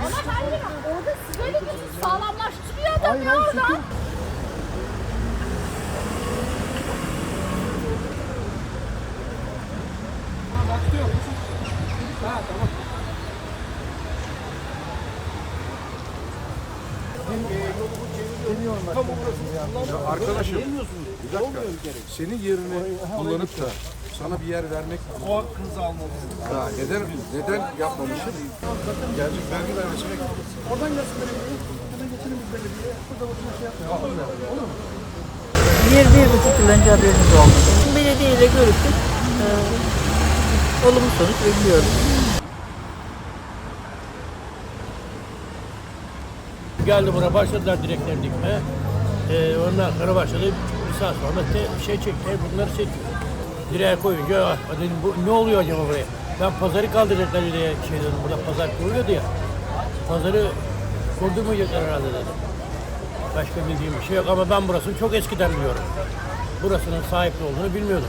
Ama ben de orada siz öyle diyorsunuz. Sağlamlaştırıyor Ya arkadaşım bir dakika. Senin yerini kullanıp da sana bir yer vermek O hakkınızı almalısınız. ya neden neden yapmamışım? Gelecek vergi vermesine Oradan gelsin belediye. Buradan geçelim biz belediye. Burada bakın şey yapmayalım. Olur mu? Bir, bir buçuk yıl önce haberimiz oldu. Belediye ile görüştük. Ee, olumlu sonuç bekliyoruz. Geldi buraya başladılar direkleri dikmeye. Ee, ondan sonra başladı bir saat sonra de şey çekti, bunları çekti. Direğe koyunca ah, dedim bu ne oluyor acaba buraya? Ben pazarı kaldıracaklar diye şey dedim, burada pazar kuruluyordu ya. Pazarı kurdurmayacaklar herhalde dedim. Başka bildiğim bir şey yok ama ben burasını çok eskiden biliyorum. Burasının sahipli olduğunu bilmiyordum.